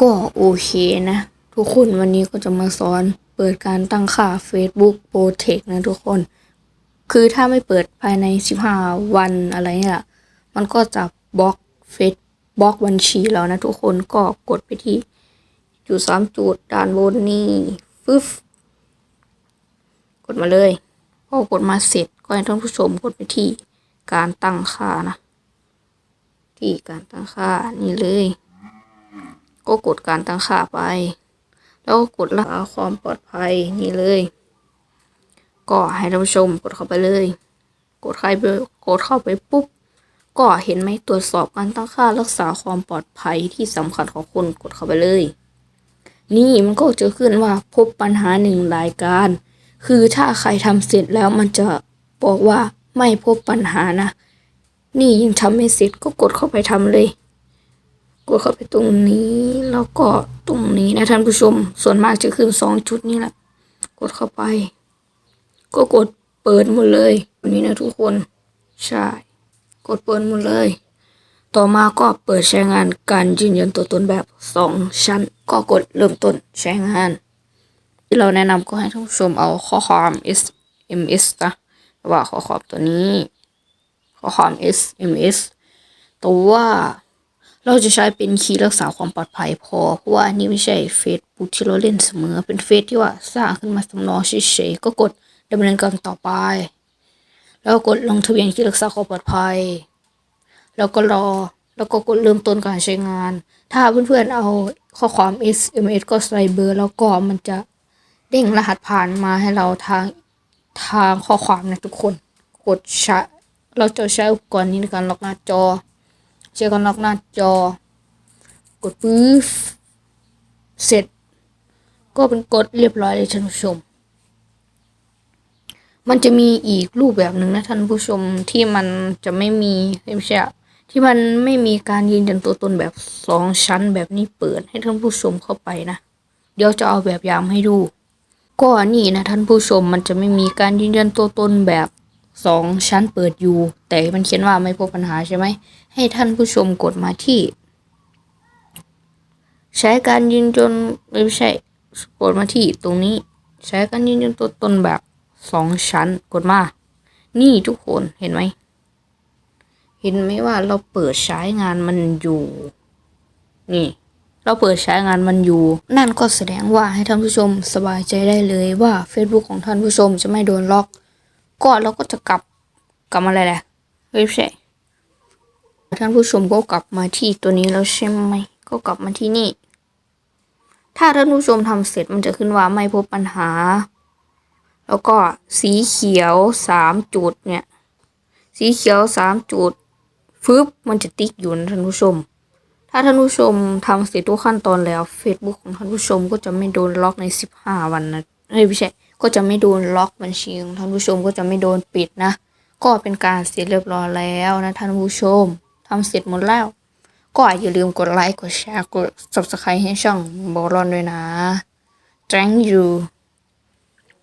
ก็โอเคนะ ทุกคนวันนี้ก็จะมาสอนเปิดการตั้งค่า Facebook Protect นะทุกคน คือถ้าไม่เปิดภายใน 15 วันอะไรเนี่ยมันก็จะบล็อกเฟซบล็อกบัญชีแล้วนะทุกคนก็กดไปที่ จุดสามจุดด้านบนนี่ฟึบกดมาเลยพอกดมาเสร็จก็ให้ท่านผู้ชมกดไปที่การตั้งค่านะ ที่การตั้งค่านี่เลย ก็กดการตั้งค่าไป แล้วก็กดรักษาความปลอดภัยนี่เลย ก็ให้ท่านผู้ชมกดเข้าไปเลย กดเข้าไปกดเข้าไปปุ๊บ ก็เห็นไหมตรวจสอบการตั้งค่ารักษาความปลอดภัยที่สำคัญของคุณกดเข้าไปเลย นี่มันก็จะขึ้นว่าพบปัญหาหนึ่งรายการ คือถ้าใครทำเสร็จแล้วมันจะบอกว่าไม่พบปัญหานะ นี่ยังทำไม่เสร็จก็กดเข้าไปทำเลย กดเข้าไปตรงนี้แล้วก็ตรงนี้นะท่านผู้ชม ส่วนมากจะขึ้นสองจุดนี้แหละ กดเข้าไป ก็กดเปิดหมดเลยแบบนี้นะทุกคนใช่ กดเปิดหมดเลย ต่อมาก็เปิดใช้งานการยืนยันตัวตนแบบสองชั้น ก็กดเริ่มต้นใช้งาน ที่เราแนะนำก็ให้ท่านผู้ชมเอาข้อความ SMS นะว่าข้อความตัวนี้ข้อความ SMS ตัว เราจะใช้เป็นคีย์รักษาความปลอดภัยพอ เพราะว่านี่ไม่ใช่เฟซบุ๊กที่เราเล่นเสมอ เป็นเฟซที่ว่าสร้างขึ้นมาสำรองเฉยๆก็กดดำเนินการต่อไป แล้วกดลงทะเบียนคีย์รักษาความปลอดภัย แล้วก็รอ แล้วก็กดเริ่มต้นการใช้งาน ถ้าเพื่อนๆเอาข้อความ SMS ก็ใส่เบอร์แล้วก็มันจะเด้งรหัสผ่านมาให้เราทางทางข้อความนะทุกคน กดใช้เราจะใช้อุปกรณ์นี้ในการล็อกหน้าจอ ใช้การล็อกหน้าจอ กดปื๊บเสร็จ ก็เป็นกดเรียบร้อยเลยท่านผู้ชม มันจะมีอีกรูปแบบหนึ่งนะท่านผู้ชมที่มันจะไม่มีไม่ใช่ที่มันไม่มีการยืนยันตัวตนแบบสองชั้นแบบนี้เปิดให้ท่านผู้ชมเข้าไปนะ เดี๋ยวจะเอาแบบยางให้ดู ก็นี่นะท่านผู้ชมมันจะไม่มีการยืนยันตัวตนแบบสองชั้นเปิดอยู่ แต่มันเขียนว่าไม่พบปัญหาใช่ไหม ให้ท่านผู้ชมกดมาที่ ใช้การยืนยนไม่ใช่กดมาที่ตรงนี้ ใช้การยืนยนตัวตนแบบสองชั้นกดมา นี่ทุกคนเห็นไหม เห็นไหมว่าเราเปิดใช้งานมันอยู่ นี่ เราเปิดใช้งานมันอยู่ นั่นก็แสดงว่าให้ท่านผู้ชมสบายใจได้เลยว่า Facebook ของท่านผู้ชมจะไม่โดนล็อก ก็เราก็จะกลับกลับมาอะไรแหละเว็บไซต์ ท่านผู้ชมก็กลับมาที่ตัวนี้แล้วใช่ไหม ก็กลับมาที่นี่ ถ้าท่านผู้ชมทำเสร็จมันจะขึ้นว่าไม่พบปัญหา แล้วก็สีเขียวสามจุดเนี่ย สีเขียวสามจุดฟึบมันจะติ๊กอยู่นะท่านผู้ชม ถ้าท่านผู้ชมทำเสร็จทุกขั้นตอนแล้ว Facebook ของท่านผู้ชมก็จะไม่โดนล็อกใน 15 วันนะเอ้ยไม่ใช่ ก็จะไม่โดนล็อกบัญชีของท่านผู้ชมก็จะไม่โดนปิดนะ ก็เป็นการเสร็จเรียบร้อยแล้วนะท่านผู้ชมำเสร็จหมดแล้ว ก็อย่าลืมกดไลค์ กดแชร์ กด subscribe ให้ช่องบอลอนด้วยนะ thank you